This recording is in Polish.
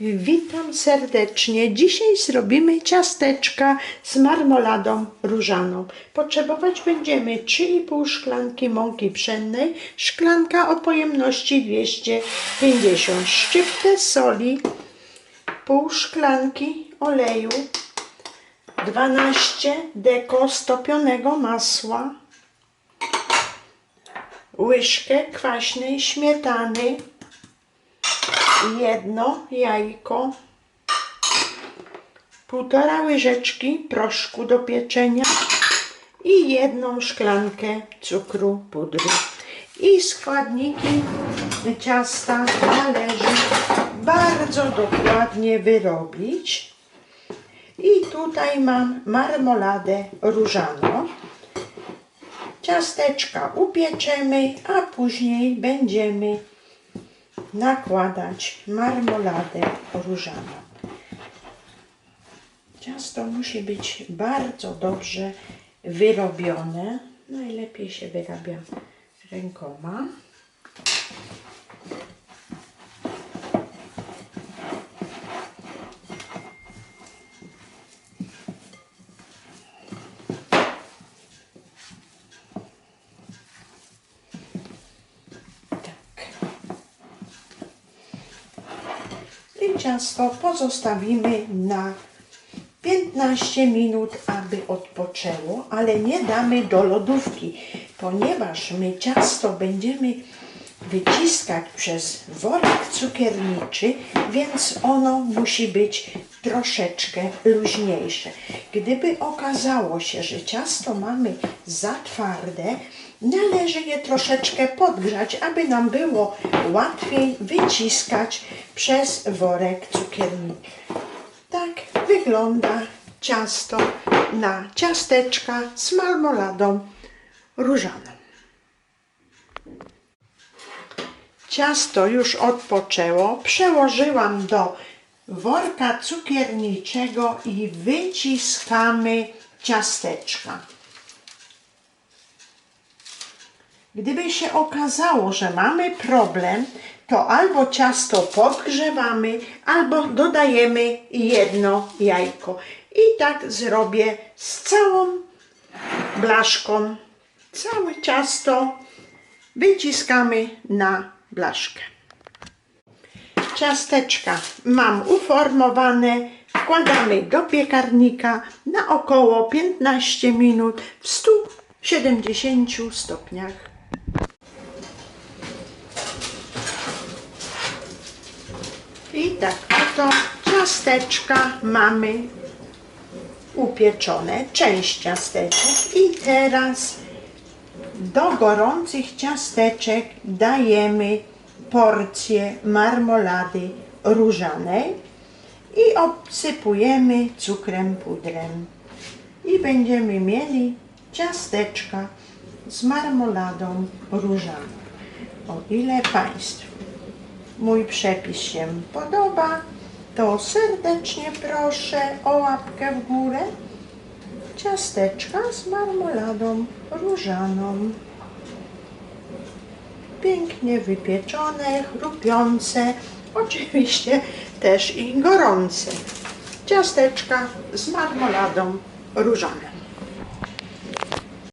Witam serdecznie. Dzisiaj zrobimy ciasteczka z marmoladą różaną. Potrzebować będziemy 3,5 szklanki mąki pszennej, szklanka o pojemności 250, szczyptę soli, pół szklanki oleju, 12 deko stopionego masła, łyżkę kwaśnej śmietany, jedno jajko, półtora łyżeczki proszku do pieczenia i jedną szklankę cukru pudru. I składniki ciasta należy bardzo dokładnie wyrobić. I tutaj mam marmoladę różaną. Ciasteczka upieczemy, a później będziemy nakładać marmoladę różaną. Ciasto musi być bardzo dobrze wyrobione. Najlepiej się wyrabia rękoma. Ciasto pozostawimy na 15 minut, aby odpoczęło, ale nie damy do lodówki, ponieważ my ciasto będziemy wyciskać przez worek cukierniczy, więc ono musi być troszeczkę luźniejsze. Gdyby okazało się, że ciasto mamy za twarde, należy je troszeczkę podgrzać, aby nam było łatwiej wyciskać przez worek cukierniczy. Tak wygląda ciasto na ciasteczka z marmoladą różaną. Ciasto już odpoczęło. Przełożyłam do worka cukierniczego i wyciskamy ciasteczka. Gdyby się okazało, że mamy problem, to albo ciasto podgrzewamy, albo dodajemy jedno jajko. I tak zrobię z całą blaszką. Całe ciasto wyciskamy na blaszkę. Ciasteczka mam uformowane, wkładamy do piekarnika na około 15 minut w 170 stopniach. I tak oto ciasteczka mamy upieczone, część ciasteczek i teraz do gorących ciasteczek dajemy porcję marmolady różanej i obsypujemy cukrem pudrem. I będziemy mieli ciasteczka z marmoladą różaną. O ile Państwu mój przepis się podoba, to serdecznie proszę o łapkę w górę. Ciasteczka z marmoladą różaną. Pięknie wypieczone, chrupiące, oczywiście też i gorące. Ciasteczka z marmoladą różaną.